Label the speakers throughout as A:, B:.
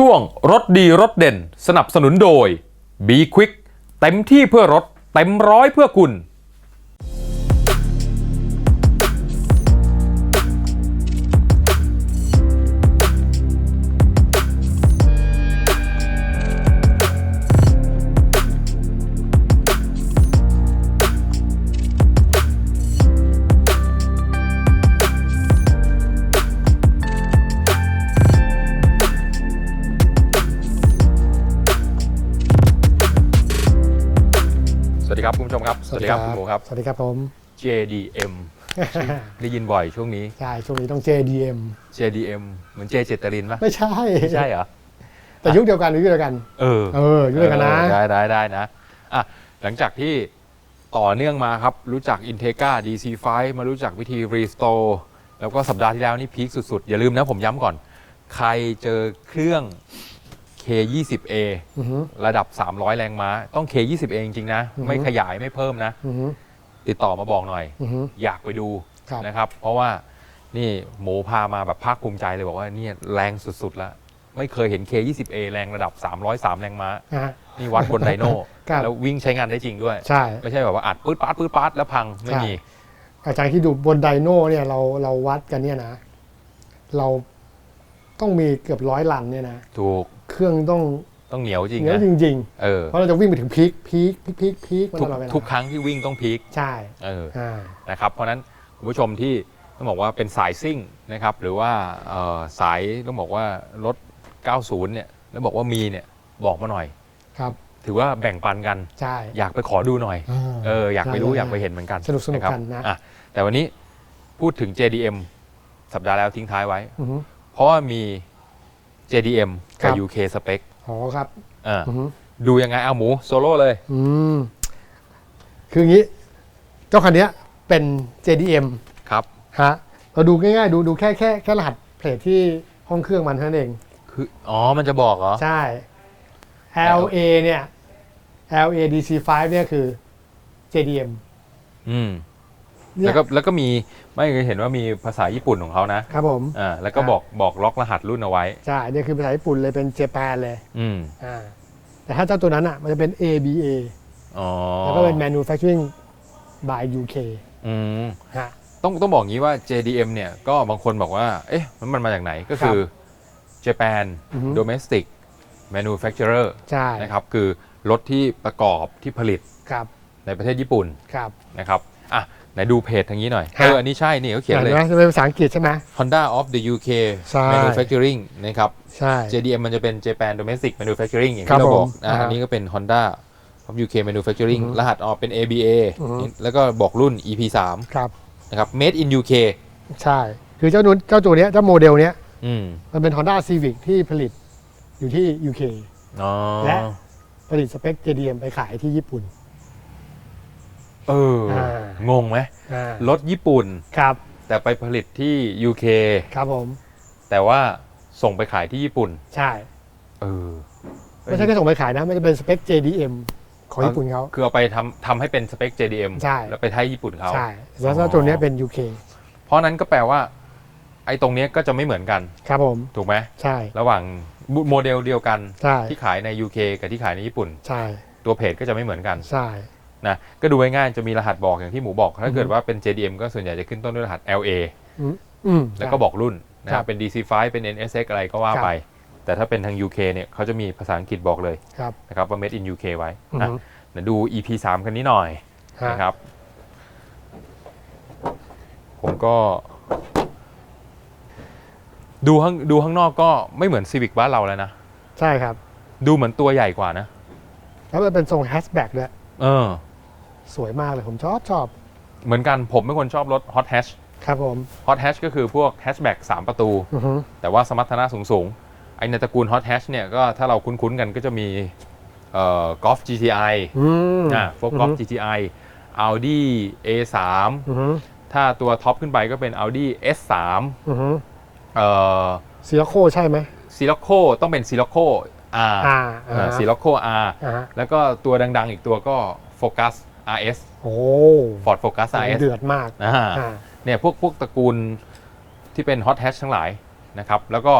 A: ช่วงรถดีรถเด่นสนับสนุนโดย b Quick เต็มที่เพื่อรถเต็มร้อยเพื่อคุณ ดีครับคุณผู้ชมครับคุณหมูครับ
B: สวัสดีครับผม
A: JDM ได้ยินบ่อยช่วงนี้
B: ใช่ ช่วงนี้ต้อง JDM
A: JDM เหมือนเจเจตรินปะ
B: ไม่ใช่
A: ไม่ใช่เหรอ
B: แต่ยุคเดียวกันยุคเดียวกัน
A: เออ
B: เออ ยุคเดียวกันนะ
A: ออได้ได้ได้นะ อะ หลังจากที่ต่อเนื่องมาครับ รู้จัก Integra DC5 มารู้จักวิธี Restore แล้วก็สัปดาห์ที่แล้วนี่พีคสุดๆ อย่าลืมนะผมย้ำก่อน ใครเจอเครื่อง K20A
B: อือหือ
A: ระดับ 300 แรงม้า ต้อง K20A จริงๆนะ
B: อือฮึ
A: ไม่ขยายไม่เพิ่มนะ
B: อือหือ
A: ติดต่อมาบอกหน่อย
B: อือหือ
A: อยากไปดู
B: ครับ
A: นะครับ เพราะว่านี่หมูพามาแบบภาคภูมิใจเลยบอกว่าเนี่ยแรงสุดๆแล้ว ไม่เคยเห็น K20A แรงระดับ 303 แรงม้า
B: นะฮะ
A: นี่วัดบนไดโน่
B: ครับ
A: แล้ววิ่งใช้งานได้จริงด้วย
B: ใช่
A: ไม่ใช่แบบว่าอัดปื๊ดปาดปื๊ดปาดแล้วพังไม่มี
B: อาจารย์ที่ดูบนไดโน่เนี่ยเราเราวัดกันเนี่ยนะ เราต้องมีเกือบร้อยลันเนี่ยนะ
A: ถูก
B: เครื่องต้อง
A: ต้องเหนียวจริง
B: เหนือ
A: นะ
B: จริง
A: เออ
B: ๆ เพราะเราจะวิ่งไปถึงพีคพีคพีคพีคพีคมัน
A: ทุ
B: ต
A: ก
B: ลอดเวลา
A: ทุกครั้งที่วิ่งต้องพีค
B: ใช่
A: เออ
B: อ่า
A: นะครับเพราะฉะนั้นคุณผู้ชมที่ต้องบอกว่าเป็นสายซิ่งนะครับหรือว่าเอ่อสายต้องบอกว่ารถ 90 เนี่ยแล้วบอกว่ามีเนี่ยบอกมาหน่อย
B: ครับ
A: ถือว่าแบ่งปันกัน
B: ใช่
A: อยากไปขอดูหน่อยาเอออยากไปรู้
B: ใช่
A: อยากไปเห็นเหมือนกัน
B: สนุกสนุก
A: ครับ
B: กันนะ
A: อะแต่วันนี้พูดถึง JDM สัปดาห์แล้วทิ้งท้ายไว้
B: อือหือ
A: เพราะว่ามี JDM
B: ครั
A: กับ
B: บ
A: UK Spec
B: อ๋อครับ
A: อ่า
B: อือหือ
A: ดูยังไงเอาหมูโซโล่เลย
B: อืมคืออย่างนี้ เจ้าคันเนี้ยเป็น JDM
A: ครับ
B: ฮะเราดูง่ายๆ ดูดูแค่แค่แค่รหัสเพลทที่ห้องเครื่องมันเท่านั้นเอง
A: คือ อ๋อ มันจะบอกเหรอ
B: ใช่ LA เนี่ย LA DC5 เนี่ยคือ JDM
A: อืม
B: เนี่
A: แล้
B: ยว
A: ก็แล้วก็มีไม่เคยเห็นว่ามีภาษาญี่ปุ่นของเขานะครับ
B: ผม
A: อ่าแล้วก็
B: อ่า
A: บอกบอกล็อกรหัสรุ่นเอาไว้
B: ใช่เนี่ยคือภาษาญี่ปุ่นเลยเป็นเจแปนเลย
A: อืม
B: อ่าแต่ถ้าเจ้าตัวนั้นอะมันจะเป็น ABA
A: อ๋อ
B: แล้วก็เป็น manufacturing by UK
A: อืม
B: ฮะ
A: ต้องต้องบอกงี้ว่า JDM เนี่ยก็บางคนบอกว่า เอ๊ะมันมันมาจากไหนก็คือ Japan
B: อือฮึ
A: Domestic Manufacturer
B: ใช่
A: นะครับคือรถที่ประกอบที่ผลิต
B: ครับ
A: ในประเทศญี่ปุ่น
B: ครับ
A: นะครับ อะ ไหนดูเพจทางนี้หน่อย
B: ฮะ
A: เอออันนี้ใช่นี่เขาเขียนเลย
B: ห็ไหมจะเป็นภาษาอังกฤษใช่ไหม
A: Honda of the UK
B: ใช่
A: Manufacturing นะครับ
B: ใช่
A: JDM มันจะเป็น Japan Domestic Manufacturing อย่าง
B: ครั
A: ที่
B: บ
A: เราบอก
B: ผม
A: นะ
B: อ่า
A: อันนี้ก็เป็น Honda of UK Manufacturing
B: อือฮึ
A: รหัสออกเป็น ABA
B: อือฮึ
A: แล้วก็บอกรุ่น EP3
B: ครับ
A: นะครับ Made in UK
B: ใช่ คือเจ้านู้นเจ้าตัวเนี้ยเจ้าโมเดลเนี้ย
A: อืม
B: มันเป็น Honda Civic ที่ผลิตอยู่ที่ UK
A: อ๋อ
B: และ ผลิตสเปค JDM ไปขายที่ญี่ปุ่น
A: เออ
B: อ่า
A: งงไหม
B: อ่าร
A: ถญี่ปุ่น
B: ครับ
A: แต่ไปผลิตที่ UK
B: ครับผม
A: แต่ว่าส่งไปขายที่ญี่ปุ่น
B: ใช่
A: เออ
B: ไม่ใช่แค่ส่งไปขายนะมันจะเป็นสเปค JDM ของญี่ปุ่นเขา
A: คือเอาไปทำทำให้เป็นสเปค JDM
B: ใช่
A: แล้วไปให้ญี่ปุ่นเขา
B: ใช่แล้วเจ้าตัวเนี้ยเป็น UK
A: เพราะนั้นก็แปลว่า ไอ้ตรงเนี้ยก็จะไม่เหมือนกัน
B: ครับผม
A: ถูกไหม
B: ใช่
A: ระหว่างโมเดลเดียวกัน
B: ใช่
A: ที่ขายใน UK กับที่ขายในญี่ปุ่น
B: ใช่
A: ตัวเพจก็จะไม่เหมือนกัน
B: ใช่
A: นะก็ดูง่ายๆจะมีรหัสบอกอย่างที่หมูบอก ถ้าเกิด
B: อือฮึ
A: ว่าเป็น JDM ก็ส่วนใหญ่จะขึ้นต้นด้วยรหัส LA
B: อืมอืม
A: แล้วก็บอกรุ่นนะค
B: ครั
A: รับบเป็น DC5 เป็น NSX อะไรก็ว่า
B: ครับ
A: ไป แต่ถ้าเป็นทาง UK เนี่ยเขาจะมีภาษาอังกฤษบอกเลย
B: ครับ
A: นะครับว่า Made in UK ไว้
B: อือ
A: นะ
B: ฮึ
A: เดี๋ยวดู EP 3คันนี้หน่อย
B: ฮะ
A: นะครับ ผมก็ ดูข้างดูข้างนอกก็ไม่เหมือน Civic บ้านเราแล้วนะ
B: ใช่ครับ
A: ดูเหมือนตัวใหญ่กว่านะ
B: แล้วมันเป็นทรงแฮชแบ็กด้วย
A: เออ
B: สวยมากเลยผมชอบชอบ
A: เหมือนกันผมเป็นคนชอบรถ Hot Hatch
B: ครับผม
A: Hot Hatch ก็คือพวก Hatchback 3ประตู
B: อือฮึ
A: แต่ว่าสมรรถนะสูงสูงๆไอในตระกูล Hot Hatch เนี่ยก็ถ้าเราคุ้นๆกันก็จะมีเอ่อ Golf GTI
B: อืม
A: อ่าพวก Golf GTI Audi A3
B: อือฮึ
A: ถ้าตัวท็อปขึ้นไปก็เป็น Audi S3
B: อือฮึ
A: เอ่อ
B: ซีโรโคใช่ไหม
A: ซีล็อกโคต้องเป็นซีล็อกโค R
B: อ่า
A: ซีล็อกโค R
B: อ่าฮะ
A: แล้วก็ตัวดังๆอีกตัวก็ Focus RS
B: โอ้
A: Ford Focus RS
B: เดือดมาก
A: อ่า
B: อ่า
A: เนี่ยพวกพวกตระกูลที่เป็น Hot Hatch ทั้งหลายนะครับ แล้วก็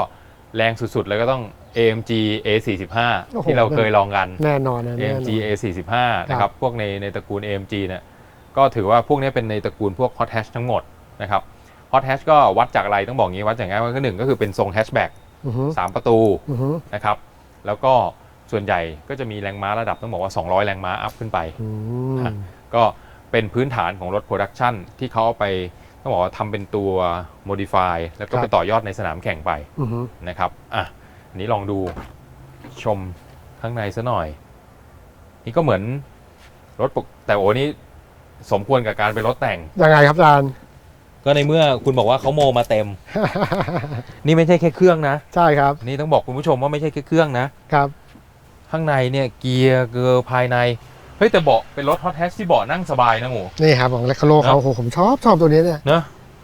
A: แรงสุดๆเลยก็ต้อง AMG A45
B: โอ้โห
A: ที่เราเคยลองกัน
B: แน่นอนนะแน่นอน
A: AMG A45 นะครับ พวกในในตระกูล AMG เนี่ยก็ถือว่าพวกนี้เป็นในตระกูลพวก Hot Hatch ทั้งหมดนะครับ Hot Hatch ก็วัดจากอะไรต้องบอกงี้วัดจากง่ายว่าก็หนึ่งก็คือเป็นทรงแฮชแบ็ก
B: อือฮึ
A: สามประตู
B: อือฮึ
A: นะครับ แล้วก็ ส่วนใหญ่ก็จะมีแรงม้าระดับต้องบอกว่า 200 แรงม้าอัพขึ้นไป
B: อืม
A: ฮะก็เป็นพื้นฐานของรถโปรดักชันที่เขาเอาไปต้องบอกว่าทำเป็นตัว modify แล้วก็ไปต่อยอดในสนามแข่งไป
B: อือฮึ
A: นะครับอะอันนี้ลองดูชมข้างในซะหน่อย นี่ก็เหมือนรถปกแต่โอ้นี่สมควรกับการเป็นรถแต่ง
B: ยังไงครับอาจารย์
A: ก็ในเมื่อคุณบอกว่าเขาโมมาเต็ม นี่ไม่ใช่แค่เครื่องนะ
B: ใช่ครับ
A: นี่ต้องบอกคุณผู้ชมว่าไม่ใช่แค่เครื่องนะ
B: ครับ
A: ข้างในเนี่ยเกียร์เกอร์ภายในเฮ้ยแต่เบาะเป็นรถฮอตแฮชที่เบาะนั่งสบายนะหมู
B: นี่ครับของเลคโลเขา
A: นะ
B: โอ้โหผมชอบชอบตัวนี้เนี่ย
A: เนอะ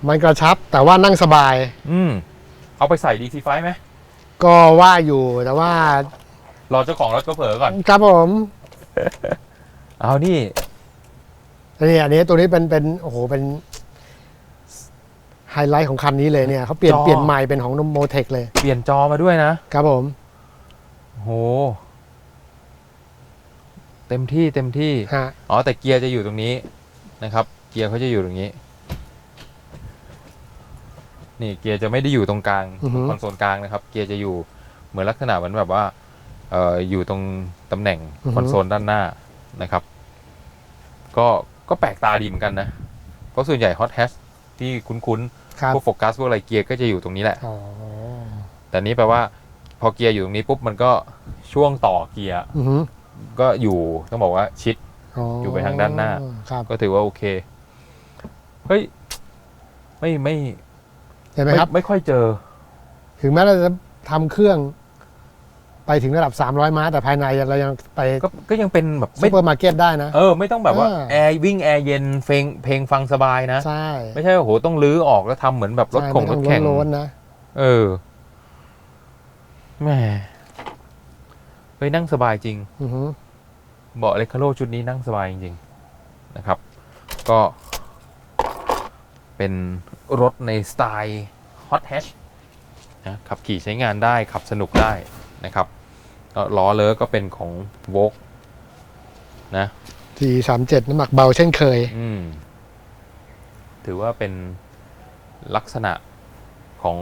B: มันกระชับแต่ว่านั่งสบาย
A: อืมเอาไปใส่ DC5 ไหม
B: ก็ว่าอยู่แต่ว่าร
A: อเจ้าของรถก็เผลอก่อน
B: ครับผม
A: เอานี่
B: นี่อันนี้ตัวนี้เป็นเป็นโอ้โหเป็นไฮไลท์ของคันนี้เลยเนี่ยเขาเปลี่ยน
A: จอ
B: เปลี่ยนใหม่เป็นของโมเทคเลย
A: เปลี่ยนจอมาด้วยนะ
B: ครับผม
A: โห เต็มที่เต็มที่
B: ฮะ
A: อ๋อแต่เกียร์จะอยู่ตรงนี้นะครับ เกียร์เขาจะอยู่ตรงนี้ นี่เกียร์จะไม่ได้อยู่ตรงกลาง
B: อือฮึ
A: คอนโซลกลางนะครับ เกียร์จะอยู่เหมือนลักษณะเหมือนแบบว่าเอ่ออยู่ตรงตำแหน่งคอนโซลด้านหน้านะครับ ก็ก็แปลกตาดีเหมือนกันนะเพราะส่วนใหญ่ Hot Hatch ที่คุ้น
B: ครับ
A: ๆพวกโฟกัสพวกอะไรเกียร์ก็จะอยู่ตรงนี้แหละ
B: อ๋อ
A: แต่นี้แปลว่า พอเกียร์อยู่ตรงนี้ปุ๊บมันก็ช่วงต่อเกียร์
B: อือฮึ
A: ก็อยู่ต้องบอกว่าชิด อยู่ไปทางด้านหน้า
B: ครับ
A: ก็ถือว่าโอเค เฮ้ย ไม่ไม่
B: เห็นไหม
A: ไม่
B: ครับ
A: ไม่ค่อยเจอ
B: ถึงแม้เราจะทำเครื่อง ไปถึงระดับ 300ม้าแต่ภายในเรายังไป
A: ก็ก็ยังเป็นแบบ
B: ซู
A: ไม่
B: เปอร์มาร์เก็ตได้นะ
A: เออ ไม่ต้องแบบว่า
B: อ่า
A: แอร์วิ่งแอร์เย็นเพลงเพลงฟังสบายนะ
B: ใช่
A: ไม่ใช่ว่าโหต้องลื้อออกแล้วทำเหมือนแบบรถ
B: ใช่
A: ของร
B: ไม่
A: ถ
B: ต้อ
A: แข่ง
B: โล้นๆนะ
A: เออแหมเฮ้ยนั่งสบายจริง
B: อือฮึ
A: เบาะเลคาโลชุดนี้นั่งสบายจริงๆนะครับ ก็เป็นรถในสไตล์ Hot Hatch นะขับขี่ใช้งานได้ขับสนุกได้นะครับก็ล้อเลอะก็เป็นของ v o g นะ
B: ทีสามเจ็ดน้ำหนักเบาเช่นเคย
A: อืมถือว่าเป็นลักษณะของ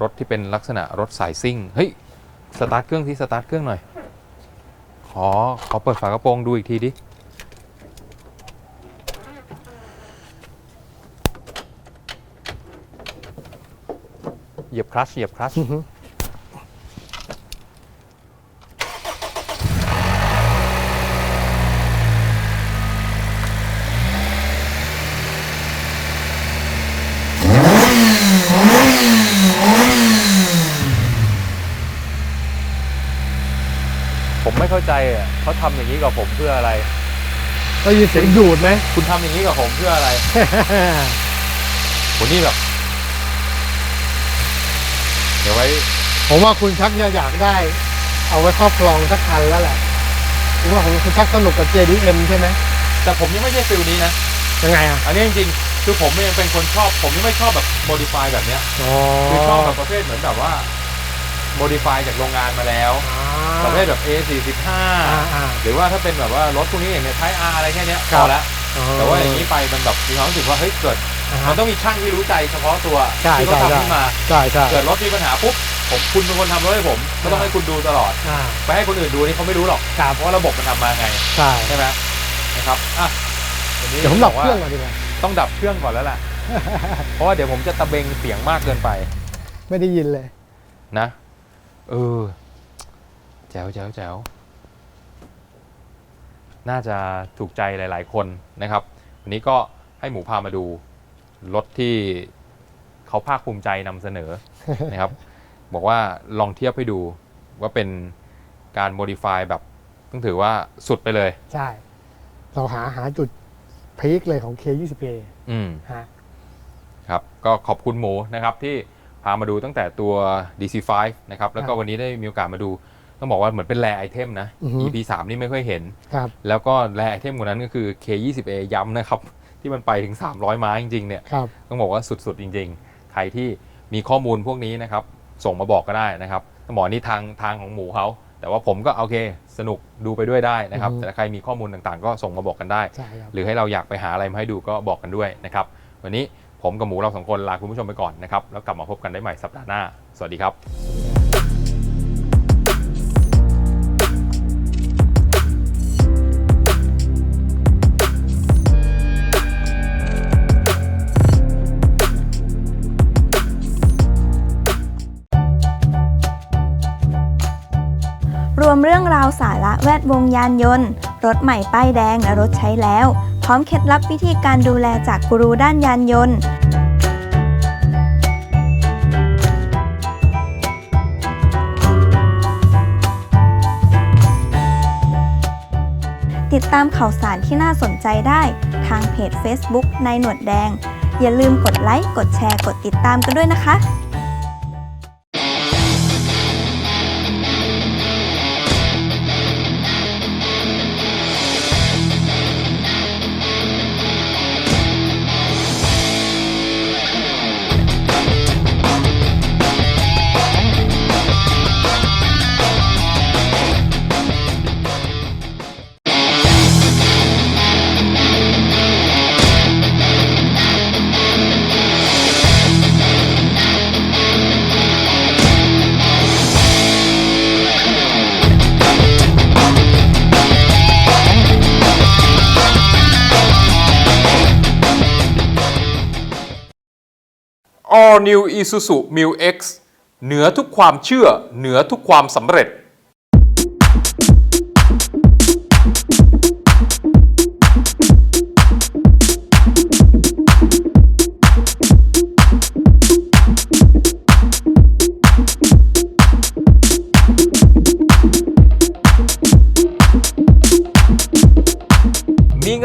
A: รถที่เป็นลักษณะรถสายซิ่ง เฮ้ย สตาร์ทเครื่องที่สตาร์ทเครื่องหน่อย ขอ ขอเปิดฝากระโปรงดูอีกทีดิ เหยียบคลัชเหยียบคลัช
B: อือฮึ
A: ผมไม่ เข้าใจอะเขาทำอย่างนี้กับผมเพื่ออะไร
B: ได้ยินเสียงดูดไหม
A: คุณทำอย่างนี้กับผมเพื่ออะไรผมนี่แบบ เดี๋ยวไว้
B: ผมว่าคุณชักจะอยากได้ เอาไว้ครอบครองสักคันแล้วแหละผมว่าคุณชักสนุกกับ JDM ใช่ไหม
A: แต่ผมยังไม่ใช่ฟิลนี้นะ
B: ยังไงอะ
A: อันนี้จริงๆ คือผมยังเป็นคนชอบ ผมยังไม่ชอบแบบโมดิฟายแบบเนี้ย
B: อ๋อ
A: คือชอบแบบประเภทเหมือนแบบว่า โมดิฟายจากโรงงานมาแล้วประเภทแบบ A45
B: อ่าอ่า
A: หรือว่าถ้าเป็นแบบว่ารถพวกนี้อย่างเนี้ยไทอาอะไรแค่เนี้ย
B: ค
A: พ
B: รับ
A: อแล้วแต่ว่าอย่างนี้ไปมันแบบมีความรู้สึกว่าเฮ้ยเกิด
B: อ่า
A: มั
B: ฮะ
A: นต้องมีช่างที่รู้ใจเฉพาะตัว
B: ใช่
A: ที่เขา
B: ใช่
A: ทำขึ้นมา
B: ใช่ใช่
A: เกิดรถมีปัญหาปุ๊บผมคุณเป็นคนทำรถให้ผมก็ต้องให้คุณดูตลอด
B: อ่า
A: ไปให้คนอื่นดูนี่เขาไม่รู้หรอก
B: ครับ
A: เพราะว่าระบบมันทำมาไง
B: ใช่
A: ใช่ไหมนะครับอะวันนี้
B: เดี๋ยวผมดับ
A: กา
B: เครื่องก่อนดีกว่า
A: ต้องดับเครื่องก่อนแล้วล่ะเพราะว่าเดี๋ยวผมจะตะเบงเสียงมากเกินไป
B: ไม่ได้ยินเลย
A: นะ เออ แจ๋วแจ๋วแจ๋วน่าจะถูกใจหลาย ๆ คนนะครับ วันนี้ก็ให้หมูพามาดูรถที่เขาภาคภูมิใจนำเสนอนะครับ บอกว่าลองเทียบให้ดูว่าเป็นการโมดิฟายแบบต้องถือว่าสุดไปเลย
B: ใช่ เราหาหาจุดพีคเลยของ K20A
A: อืม
B: ฮะ
A: ครับ ก็ขอบคุณหมูนะครับที่พามาดูตั้งแต่ตัว DC5 นะครับแล้วก็วันนี้ได้มีโอกาสมาดู ต้องบอกว่าเหมือนเป็นแรไอเทมนะ
B: อือฮึ
A: EP3 นี่ไม่ค่อยเห็น
B: ครับ
A: แล้วก็แรไอเทมกว่านั้นก็คือ K20A ย้ำนะครับ ที่มันไปถึง 300 ม้าจริงๆเนี่ย
B: ครับ
A: ต้องบอกว่าสุดๆ จริงๆ ใครที่มีข้อมูลพวกนี้นะครับ ส่งมาบอกก็ได้นะครับต้องบอกนี่ทางทางของหมูเขาแต่ว่าผมก็โอเค สนุกดูไปด้วยได้นะครับ
B: อือฮึ
A: แต่ใครมีข้อมูลต่างๆ ก็ส่งมาบอกกันได้
B: ใช่ครับ
A: หรือให้เราอยากไปหาอะไรมาให้ดูก็บอกกันด้วยนะครับ วันนี้ ผมกับหมูเราสองคนลาคุณผู้ชมไปก่อนนะครับ แล้วกลับมาพบกันได้ใหม่สัปดาห์หน้า สวัสดีครับ
C: รวมเรื่องราวสาระแวดวงยานยนต์ รถใหม่ป้ายแดงและรถใช้แล้ว พร้อมเคล็ดลับวิธีการดูแลจากกูรูด้านยานยนต์ ติดตามข่าวสารที่น่าสนใจได้ทางเพจ Facebook ในหนวดแดง อย่าลืมกดไลค์ กดแชร์ กดติดตามกันด้วยนะคะ
A: All New Isuzu Mu X เหนือทุกความเชื่อ เหนือทุกความสำเร็จ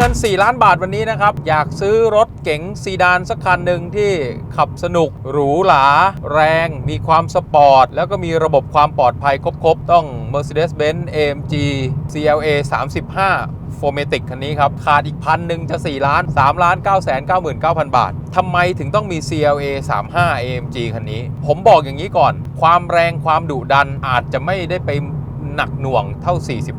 A: งิน 4 ล้านบาทวันนี้นะครับ อยากซื้อรถเก๋งซีดานสักคันหนึ่งที่ขับสนุก หรูหรา แรง มีความสปอร์ต แล้วก็มีระบบความปลอดภัยครบๆ ต้อง Mercedes-Benz AMG CLA 35 f o r m a t i c คันนี้ครับ ขาดอีกพันหนึ่งจะ 4 ล้าน 3 ล้าน 9 9 9 9 0 0 บาททำไมถึงต้องมี CLA 35 AMG คันนี้ ผมบอกอย่างนี้ก่อน ความแรงความดุดันอาจจะไม่ได้ไป หนักหน่วงเท่า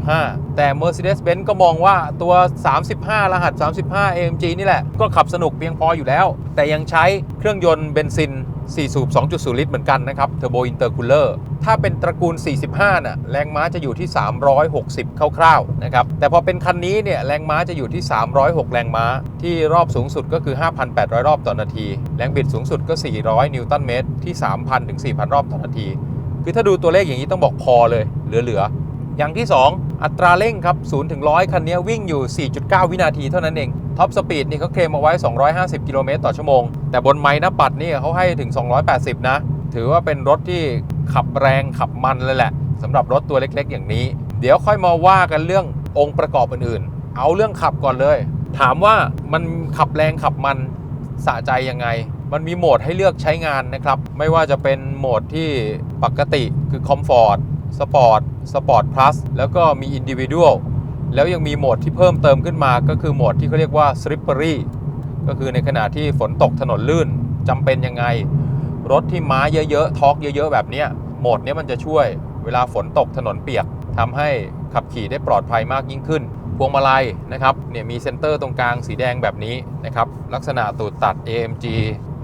A: 45 แต่ Mercedes-Benz ก็มองว่าตัว 35 รหัส 35 AMG นี่แหละ ก็ขับสนุกเพียงพออยู่แล้ว แต่ยังใช้เครื่องยนต์เบนซิน 4 สูบ 2.0 ลิตรเหมือนกันนะครับ Turbo Intercooler ถ้าเป็นตระกูล 45 น่ะ แรงม้าจะอยู่ที่ 360 คร่าวๆ นะครับ แต่พอเป็นคันนี้เนี่ย แรงม้าจะอยู่ที่ 306 แรงม้า ที่รอบสูงสุดก็คือ 5,800 รอบต่อนาที แรงบิดสูงสุดก็ 400 นิวตันเมตร ที่ 3,000 ถึง 4,000 รอบต่อนาที คือถ้าดูตัวเลขอย่างนี้ต้องบอกพอเลยเหลือๆอย่างที่ 2 อัตราเร่งครับ0ถึง100 คันนี้วิ่งอยู่ 4.9 วินาทีเท่านั้นเองท็อปสปีดนี่เขาเคลมเอาไว้ 250 กิโลเมตรต่อชั่วโมง แต่บนไม้หน้าปัดนี่เขาให้ถึง 280 นะ ถือว่าเป็นรถที่ขับแรงขับมันเลยแหละสำหรับรถตัวเล็กๆ อย่างนี้ เดี๋ยวค่อยมาว่ากันเรื่ององค์ประกอบอื่นๆ เอาเรื่องขับก่อนเลย ถามว่ามันขับแรงขับมันสะใจยังไง มันมีโหมดให้เลือกใช้งานนะครับ ไม่ว่าจะเป็นโหมดที่ปกติคือ Comfort Sport Sport Plus แล้วก็มี Individual แล้วยังมีโหมดที่เพิ่มเติมขึ้นมาก็คือโหมดที่เขาเรียกว่า Slippery ก็คือในขณะที่ฝนตกถนนลื่นจำเป็นยังไง รถที่ม้าเยอะๆทอกเยอะ ๆ แบบนี้โหมดนี้มันจะช่วยเวลาฝนตกถนนเปียกทำให้ขับขี่ได้ปลอดภัยมากยิ่งขึ้น พวงมาลัยนะครับเนี่ยมีเซนเตอร์ตรงกลางสีแดงแบบนี้นะครับลักษณะตูดตัด AMG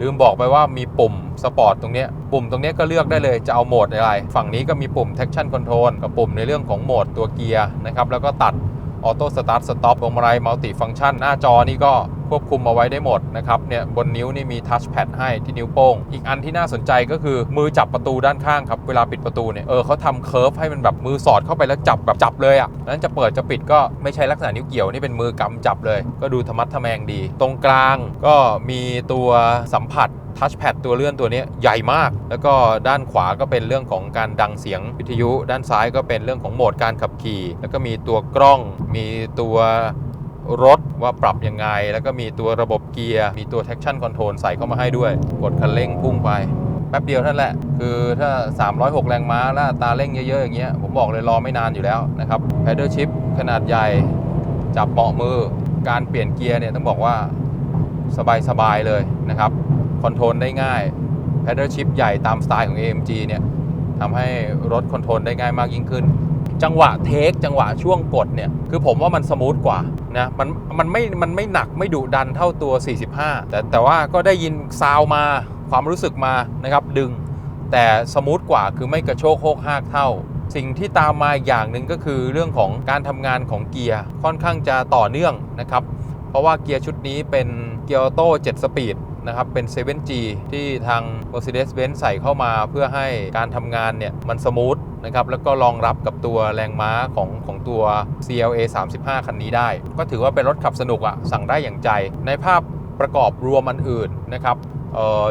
A: ลืมบอกไปว่ามีปุ่มสปอร์ตตรงนี้ปุ่มตรงนี้ก็เลือกได้เลยจะเอาโหมดอะไร ฝั่งนี้ก็มีปุ่ม traction control กับปุ่มในเรื่องของโหมดตัวเกียร์นะครับแล้วก็ตัดออโต้สตาร์ทสต็อปพวงมาลัยมัลติฟังก์ชันหน้าจอนี่ก็ ควบคุมเอาไว้ได้หมดนะครับเนี่ยบนนิ้วนี่มีทัชแพดให้ที่นิ้วโป้ง อีกอันที่น่าสนใจก็คือมือจับประตูด้านข้างครับ เวลาปิดประตูเนี่ยเออเขาทำเคิร์ฟให้มันแบบมือสอดเข้าไปแล้วจับแบบจับเลยอะ่ะนั้นจะเปิดจะปิดก็ไม่ใช่ลักษณะนิ้วเกี่ยวนี่เป็นมือกำจับเลย ก็ดูธรรมัดทะแมงดี ตรงกลางก็มีตัวสัมผัสทัชแพดตัวเลื่อนตัวนี้ใหญ่มาก แล้วก็ด้านขวาก็เป็นเรื่องของการดังเสียงวิทยุ ด้านซ้ายก็เป็นเรื่องของโหมดการขับขี่ แล้วก็มีตัวกล้อง มีตัว รถว่าปรับยังไง แล้วก็มีตัวระบบเกียร์ มีตัว traction control ใส่เข้ามาให้ด้วย กดคันเร่งพุ่งไป แป๊บเดียวเท่านั้นแหละ คือถ้า 306 แรงม้าแล้วตาเร่งเยอะๆ อย่างเงี้ย ผมบอกเลยรอไม่นานอยู่แล้วนะครับ pedal shift ขนาดใหญ่ จับเบาะมือ การเปลี่ยนเกียร์เนี่ยต้องบอกว่าสบายๆ เลยนะครับ คอนโทรลได้ง่าย pedal shift ใหญ่ตามสไตล์ของ AMG เนี่ยทำให้รถคอนโทรลได้ง่ายมากยิ่งขึ้น จังหวะเทคจังหวะช่วงกดเนี่ยคือผมว่ามันสมูทกว่านะมันมันไม่มันไม่หนักไม่ดุดันเท่าตัว 45 แต่แต่ว่าก็ได้ยินซาวมาความรู้สึกมานะครับดึง แต่สมูทกว่าคือไม่กระโชกโคกหากเท่า สิ่งที่ตามมาอย่างหนึ่งก็คือเรื่องของการทำงานของเกียร์ค่อนข้างจะต่อเนื่องนะครับเพราะว่าเกียร์ชุดนี้เป็นเกียร์ออโต้7สปีด นะครับ เป็น 7G ที่ทาง Mercedes-Benz ใส่เข้ามาเพื่อให้การทำงานเนี่ยมันสมูทนะครับแล้วก็รองรับกับตัวแรงม้าของของตัว CLA 35 คันนี้ได้ ก็ถือว่าเป็นรถขับสนุกอะสั่งได้อย่างใจ ในภาพประกอบรวมอันอื่นนะครับ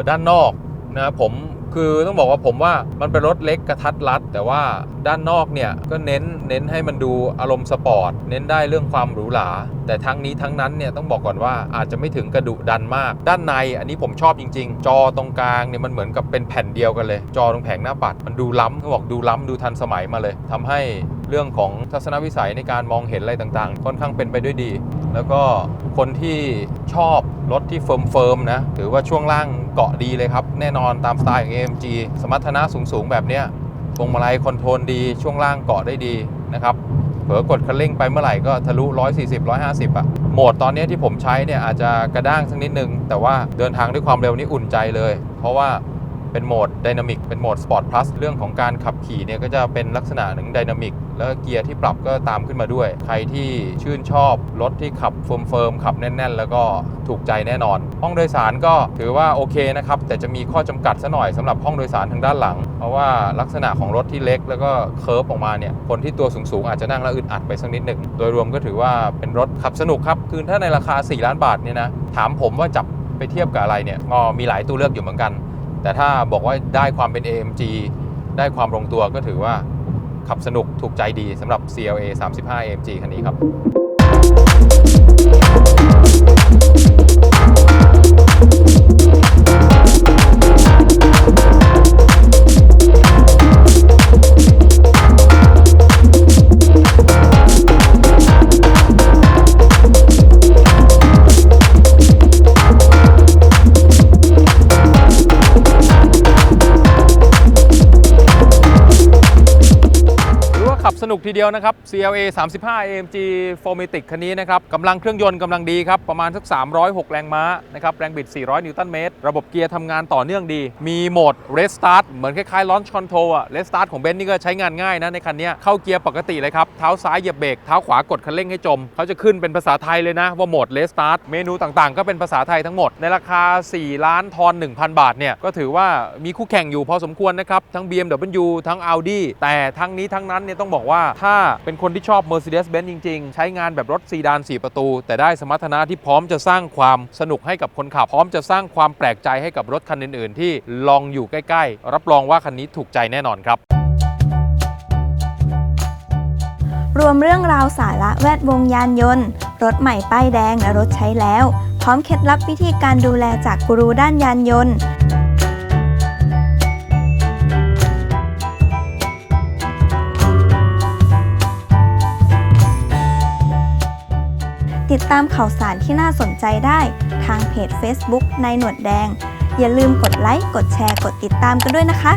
A: ด้านนอกนะผม คือต้องบอกว่าผมว่ามันเป็นรถเล็กกระทัดรัด แต่ว่าด้านนอกเนี่ยก็เน้นเน้นให้มันดูอารมณ์สปอร์ต เน้นได้เรื่องความหรูหราแต่ทั้งนี้ทั้งนั้นเนี่ยต้องบอกก่อนว่าอาจจะไม่ถึงกระดุดันมาก ด้านในอันนี้ผมชอบจริง ๆ จอตรงกลางเนี่ยมันเหมือนกับเป็นแผ่นเดียวกันเลย จอตรงแผงหน้าปัดมันดูล้ำเขาบอกดูล้ำดูทันสมัยมาเลยทำให้ เรื่องของทัศนวิสัยในการมองเห็นอะไรต่างๆ ค่อนข้างเป็นไปด้วยดี แล้วก็คนที่ชอบรถที่เฟิร์มๆนะถือว่าช่วงล่างเกาะดีเลยครับ แน่นอนตามสไตล์ของ AMG สมรรถนะสูงๆ แบบเนี้ยพวงมาลัยคอนโทรลดี ช่วงล่างเกาะได้ดีนะครับเผลอกดคันเร่งไปเมื่อไหร่ก็ทะลุ 140 150อะโหมดตอนนี้ที่ผมใช้เนี่ยอาจจะกระด้างสักนิดนึง แต่ว่าเดินทางด้วยความเร็วนี่อุ่นใจเลย เพราะว่าเป็นโหมด Dynamic เป็นโหมด Sport Plus เรื่องของการขับขี่เนี่ยก็จะเป็นลักษณะหนึ่ง Dynamic แล้วเกียร์ที่ปรับก็ตามขึ้นมาด้วย ใครที่ชื่นชอบรถที่ขับเฟิร์มๆขับแน่น ๆ แล้วก็ถูกใจแน่นอน ห้องโดยสารก็ถือว่าโอเคนะครับแต่จะมีข้อจำกัดซะหน่อยสำหรับห้องโดยสารทางด้านหลัง เพราะว่าลักษณะของรถที่เล็กแล้วก็เคิร์ฟออกมาเนี่ยคนที่ตัวสูงๆอาจจะนั่งแล้วอึดอัดไปสักนิดหนึ่งโดยรวมก็ถือว่าเป็นรถขับสนุกครับคือถ้าในราคา 4 ล้านบาทเนี่ยนะถามผมว่าจับไปเทียบกับอะไรเนี่ยก็มีหลายตัวเลือกอยู่เหมือนกัน แต่ถ้าบอกว่าได้ความเป็น AMG ได้ความลงตัวก็ถือว่า ขับสนุกถูกใจดีสำหรับ CLA 35 AMG คันนี้ครับ เดียวนะครับ CLA 35 AMG 4matic คันนี้นะครับกำลังเครื่องยนต์กำลังดีครับ ประมาณสัก 306 แรงม้านะครับ แรงบิด 400 นิวตันเมตร ระบบเกียร์ทำงานต่อเนื่องดี มีโหมด Restart เหมือนคล้ายๆ Launch Control อะ Restart ของเบนซ์นี่ก็ใช้งานง่ายนะ ในคันนี้เข้าเกียร์ปกติเลยครับ เท้าซ้ายเหยียบเบรก เท้าขวากดคันเร่งให้จม เขาจะขึ้นเป็นภาษาไทยเลยนะว่าโหมด Restart เมนูต่างๆ ก็เป็นภาษาไทยทั้งหมด ในราคา 4 ล้านทอน 1,000 บาทเนี่ย ก็ถือว่ามีคู่แข่งอยู่พอสมควรนะครับ ทั้ง BMW ทั้ง Audi แต่ทั้งนี้ทั้งนั้นเนี่ยต้องบอกว่าถ้าาเป็นคนที่ชอบ Mercedes-Benz จริง ๆ ใช้งานแบบรถซีดาน 4 ประตู แต่ได้สมรรถนะที่พร้อมจะสร้างความสนุกให้กับคนขับ พร้อมจะสร้างความแปลกใจให้กับรถคันอื่น ๆ ที่ลองอยู่ใกล้ ๆ รับรองว่าคันนี้ถูกใจแน่นอนครับ
C: รวมเรื่องราวสาระแวดวงยานยนต์ รถใหม่ป้ายแดงและรถใช้แล้ว พร้อมเคล็ดลับวิธีการดูแลจากกูรูด้านยานยนต์ ติดตามข่าวสารที่น่าสนใจได้ทางเพจ Facebook ในหนวดแดง อย่าลืมกดไลค์ กดแชร์ กดติดตามกันด้วยนะคะ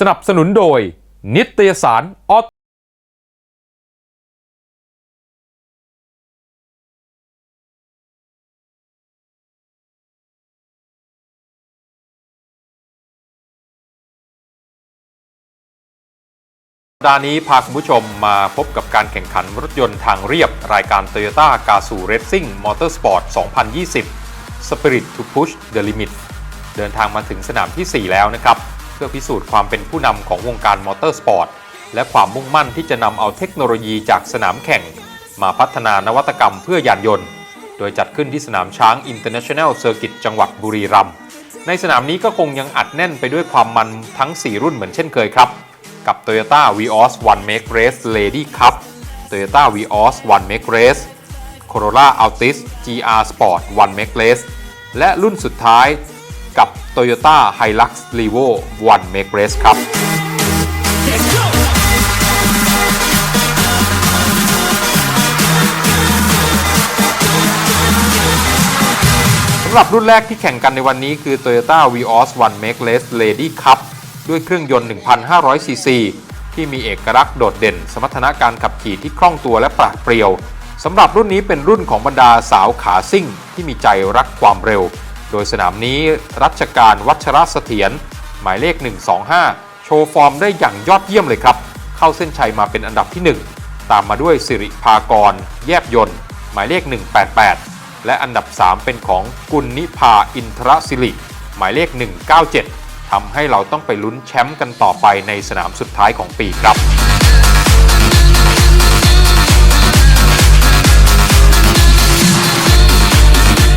A: สนับสนุนโดย นิตยสารออสัปดาห์นี้พาคุณผู้ชมมาพบกับการแข่งขันรถยนต์ทางเรียบ รายการ Toyota g a z o Racing Motorsport 2020 Spirit to Push the Limit เดินทางมาถึงสนามที่ 4 แล้วนะครับ พื่อพิสูจน์ความเป็นผู้นำของวงการมอเตอร์สปอร์ต และความมุ่งมั่นที่จะนำเอาเทคโนโลยีจากสนามแข่ง มาพัฒนานวัตกรรมเพื่อยานยนต์ โดยจัดขึ้นที่สนามช้าง International Circuit จังหวัดบุรีรัมย์ในสนามนี้ก็คงยังอัดแน่นไปด้วยความมันทั้ง 4 รุ่นเหมือนเช่นเคยครับ กับ Toyota Vios One Make Race Lady Cup Toyota Vios One Make Race Corolla Altis GR Sport One Make Race และรุ่นสุดท้าย กับ Toyota Hilux Levo One Make Race ครับ สำหรับรุ่นแรกที่แข่งกันในวันนี้คือ Toyota Vios One Make Race Lady Cup ด้วยเครื่องยนต์ 1,500 ซีซี ที่มีเอกลักษณ์โดดเด่น สมรรถนะการขับขี่ที่คล่องตัวและปราดเปรียวสำหรับรุ่นนี้เป็นรุ่นของบรรดาสาวขาซิ่ง ที่มีใจรักความเร็ว โดยสนามนี้รัชการวัชรเสถียรหมายเลข 125 โชว์ฟอร์มได้อย่างยอดเยี่ยมเลยครับ เข้าเส้นชัยมาเป็นอันดับที่ 1 ตามมาด้วยสิริภากร แยบยนต์ หมายเลข 188 และอันดับ 3 เป็นของกุลนิพาอินทรศิริหมายเลข 197ทำให้เราต้องไปลุ้นแชมป์กันต่อไปในสนามสุดท้ายของปีครับ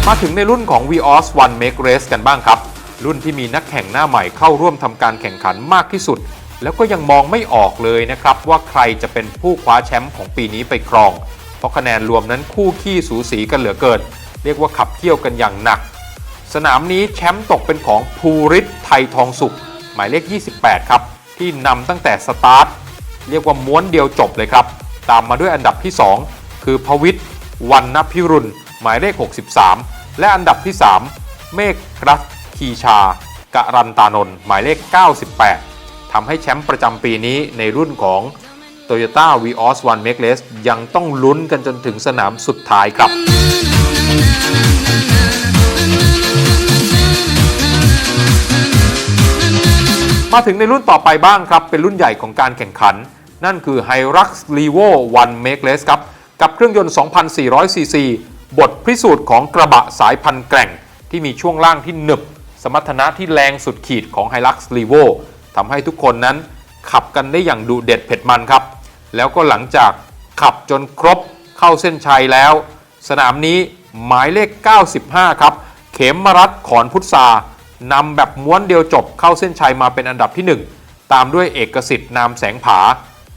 A: มาถึงในรุ่นของ Vios One Make Race กันบ้างครับ รุ่นที่มีนักแข่งหน้าใหม่เข้าร่วมทำการแข่งขันมากที่สุด แล้วก็ยังมองไม่ออกเลยนะครับ ว่าใครจะเป็นผู้คว้าแชมป์ของปีนี้ไปครอง เพราะคะแนนรวมนั้นคู่ขี้สูสีกันเหลือเกิน เรียกว่าขับเคี่ยวกันอย่างหนัก สนามนี้แชมป์ตกเป็นของภูริศไทยทองสุข หมายเลข 28 ครับ ที่นำตั้งแต่สตาร์ทเรียกว่าม้วนเดียวจบเลยครับ ตามมาด้วยอันดับที่ 2 คือพวิทย์วันนพิรุณ หมายเลข 63 และอันดับที่ 3 เมฆรัตคีชากะรันตานนท์หมายเลข 98 ทำให้แชมป์ประจำปีนี้ในรุ่นของ Toyota Vios One Make Race ยังต้องลุ้นกันจนถึงสนามสุดท้ายครับมาถึงในรุ่นต่อไปบ้างครับ เป็นรุ่นใหญ่ของการแข่งขัน นั่นคือ Hilux Levo One Make Race ครับ กับเครื่องยนต์ 2,400ซีซี บทพิสูจน์ของกระบะสายพันธุ์แกร่ง ที่มีช่วงล่างที่หนึบ สมรรถนะที่แรงสุดขีดของ Hilux Levo ทำให้ทุกคนนั้นขับกันได้อย่างดุเด็ดเผ็ดมันครับ แล้วก็หลังจากขับจนครบเข้าเส้นชัยแล้ว สนามนี้หมายเลข 95 ครับ เขมมรัตขอนพุทธานำแบบม้วนเดียวจบเข้าเส้นชัยมาเป็นอันดับที่ 1 ตามด้วยเอกสิทธิ์นามแสงผา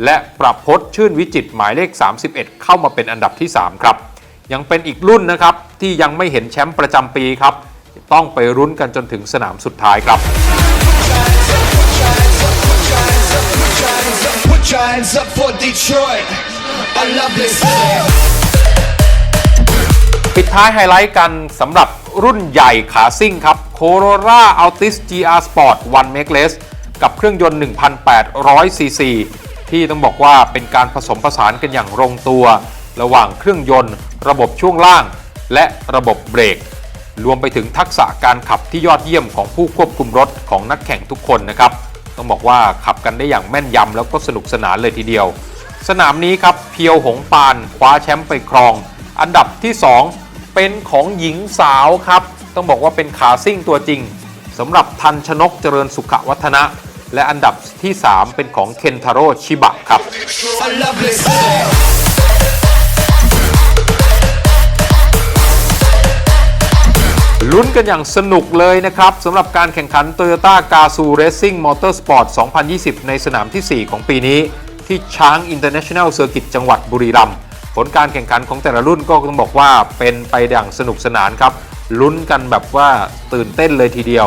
A: และประพศชื่นวิจิตหมายเลข 31 เข้ามาเป็นอันดับที่ 3 ครับ ยังเป็นอีกรุ่นนะครับ ที่ยังไม่เห็นแชมป์ประจำปีครับ ต้องไปรุ้นกันจนถึงสนามสุดท้ายครับ ปิดท้ายไฮไลท์กันสำหรับรุ่นใหญ่ขาซิ่งครับ Corolla Altis GR Sport One Make Race กับเครื่องยนต์ 1,800ซีซีที่ต้องบอกว่าเป็นการผสมผสานกันอย่างลงตัว ระหว่างเครื่องยนต์ ระบบช่วงล่าง และระบบเบรก รวมไปถึงทักษะการขับที่ยอดเยี่ยมของผู้ควบคุมรถของนักแข่งทุกคนนะครับ ต้องบอกว่าขับกันได้อย่างแม่นยำแล้วก็สนุกสนานเลยทีเดียว สนามนี้ครับเพียวหงปานคว้าแชมป์ไปครอง อันดับที่ 2 เป็นของหญิงสาวครับ ต้องบอกว่าเป็นขาซิ่งตัวจริงสำหรับทันชนกเจริญสุขวัฒนะและอันดับที่ 3 เป็นของเคนทาโร่ชิบะครับ ลุ้นกันอย่างสนุกเลยนะครับสำหรับการแข่งขัน Toyota g a z o Racing Motorsport 2020 ในสนามที่ 4 ของปีนี้ ที่ช้าง International Circuit จังหวัดบุรีรัมย์ผลการแข่งขันของแต่ละรุ่นก็ต้องบอกว่าเป็นไปอย่างสนุกสนานครับลุ้นกันแบบว่าตื่นเต้นเลยทีเดียว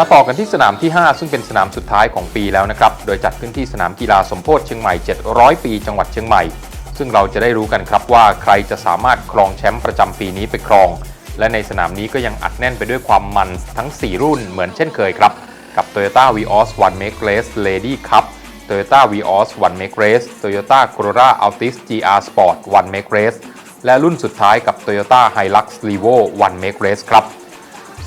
A: มาต่อกันที่สนามที่ 5 ซึ่งเป็นสนามสุดท้ายของปีแล้วนะครับ โดยจัดขึ้นที่สนามกีฬาสมโพธิเชียงใหม่ 700 ปี จังหวัดเชียงใหม่ ซึ่งเราจะได้รู้กันครับว่าใครจะสามารถครองแชมป์ประจำปีนี้ไปครอง และในสนามนี้ก็ยังอัดแน่นไปด้วยความมันทั้ง 4 รุ่นเหมือนเช่นเคยครับ กับ Toyota Vios One Make Race Lady Cup Toyota Vios One Make Race Toyota Corolla Altis GR Sport One Make Race และรุ่นสุดท้ายกับ Toyota Hilux Levo One Make Race ครับ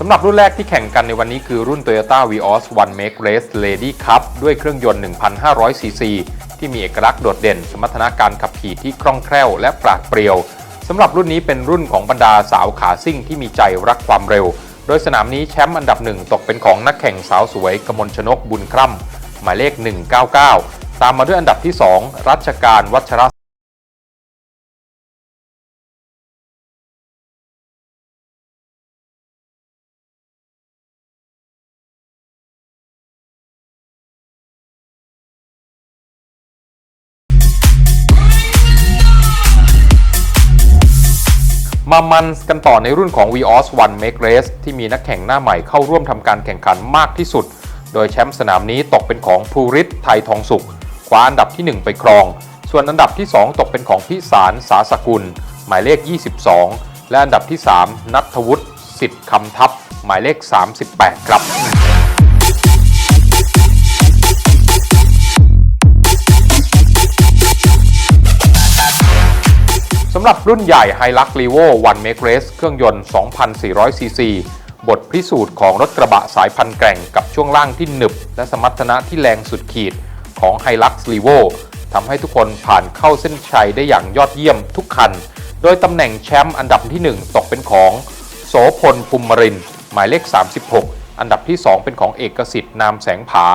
A: สำหรับรุ่นแรกที่แข่งกันในวันนี้คือรุ่น Toyota Vios One Make Race Lady Cup ด้วยเครื่องยนต์ 1,500ซีซีที่มีเอกลักษณ์โดดเด่น สมรรถนะการขับขี่ที่คล่องแคล่วและปราดเปรียวสำหรับรุ่นนี้เป็นรุ่นของบรรดาสาวขาซิ่งที่มีใจรักความเร็ว โดยสนามนี้แชมป์อันดับหนึ่งตกเป็นของนักแข่งสาวสวยกมลชนกบุญคร่ำหมายเลข 199 ตามมาด้วยอันดับที่ 2 รัชการวัชร มามันกันต่อในรุ่นของ Vios One Make Race ที่มีนักแข่งหน้าใหม่เข้าร่วมทำการแข่งขันมากที่สุด โดยแชมป์สนามนี้ตกเป็นของภูริศไทยทองสุข คว้าอันดับที่ 1 ไปครอง ส่วนอันดับที่ 2 ตกเป็นของพิสารสาสกุล หมายเลข 22 และอันดับที่ 3 นัทวุฒิสิทธิ์คำทัพ หมายเลข 38 ครับ หรับรุ่นใหญ่ h i l u x l e v o One Make Race เครื่องยนต์ 2,400ซีซีบทพิสูจน์ของรถกระบะสายพันธุ์แกร่งกับช่วงล่างที่หนึบ และสมรรถนะที่แรงสุดขีดของ h i l u x l e v o ทำให้ทุกคนผ่านเข้าเส้นชัยได้อย่างยอดเยี่ยมทุกคัน โดยตำแหน่งแชมป์อันดับที่ 1 ตกเป็นของ โสพลภูมิริน หมายเลข 36 อันดับที่ 2 เป็นของเอกสิทธิ์นามแสงผา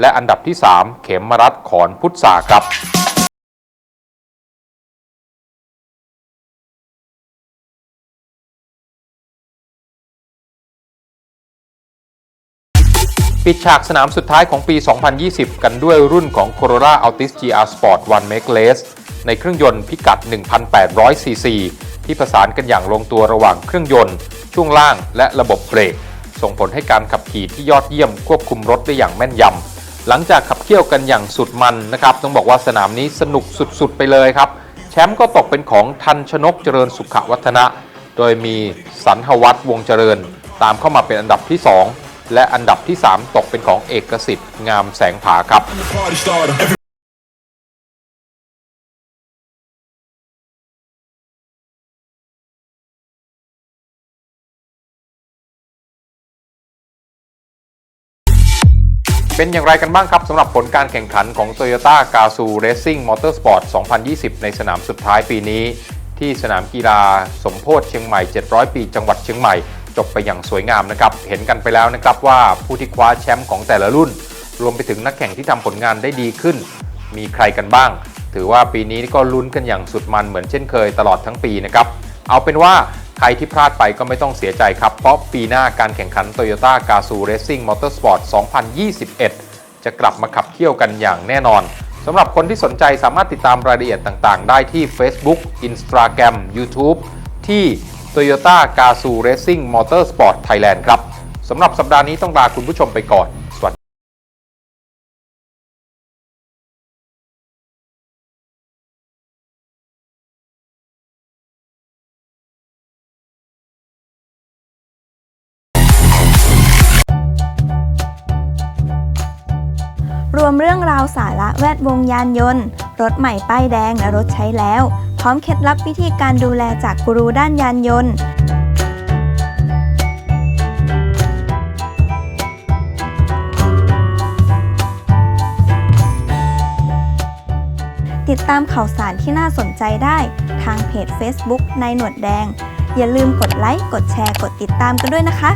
A: และอันดับที่ 3 เขมมรัตขอนพุทธาครับ ปิดฉากสนามสุดท้ายของปี 2020 กันด้วยรุ่นของ Corolla Altis GR Sport One Make Race ในเครื่องยนต์พิกัด 1,800 ซีซี ที่ประสานกันอย่างลงตัวระหว่างเครื่องยนต์ ช่วงล่างและระบบเบรก ส่งผลให้การขับขี่ที่ยอดเยี่ยมควบคุมรถได้อย่างแม่นยำ หลังจากขับเคี่ยวกันอย่างสุดมันนะครับ ต้องบอกว่าสนามนี้สนุกสุดๆ ไปเลยครับ แชมป์ก็ตกเป็นของทันชนกเจริญสุขวัฒนะ โดยมีสันหวัฒน์วงเจริญ ตามเข้ามาเป็นอันดับที่ 2 และอันดับที่ 3 ตกเป็นของเอกสิทธิ์งามแสงผาครับเป็นอย่างไรกันบ้างครับสำหรับผลการแข่งขันของ Toyota g a z o o Racing Motorsport 2020 ในสนามสุดท้ายปีนี้ ที่สนามกีฬาสมโพธิเชียงใหม่ 700 ปี จังหวัดเชียงใหม่ จบไปอย่างสวยงามนะครับ เห็นกันไปแล้วนะครับว่าผู้ที่คว้าแชมป์ของแต่ละรุ่น รวมไปถึงนักแข่งที่ทำผลงานได้ดีขึ้น มีใครกันบ้าง ถือว่าปีนี้ก็ลุ้นกันอย่างสุดมันเหมือนเช่นเคยตลอดทั้งปีนะครับเอาเป็นว่าใครที่พลาดไปก็ไม่ต้องเสียใจครับ เพราะปีหน้าการแข่งขัน Toyota g a z o o Racing Motorsport 2021 จะกลับมาขับเคี่ยวกันอย่างแน่นอนสำหรับคนที่สนใจสามารถติดตามรายละเอียดต่าง ๆ ได้ที่ Facebook Instagram YouTube ที่ Toyota g a z o o Racing Motorsport Thailand ครับสำหรับสัปดาห์นี้ต้องลาคุณผู้ชมไปก่อน สวัสดี
C: รวมเรื่องราวสาระแวดวงยานยนต์ รถใหม่ป้ายแดงและรถใช้แล้ว ร้อมเคล็ดลับวิธีการดูแลจากกูรูด้านยานยนต์ ติดตามข่าวสารที่น่าสนใจได้ทางเพจ Facebook ในหนวดแดง อย่าลืมกดไลค์ กดแชร์ กดติดตามกันด้วยนะคะ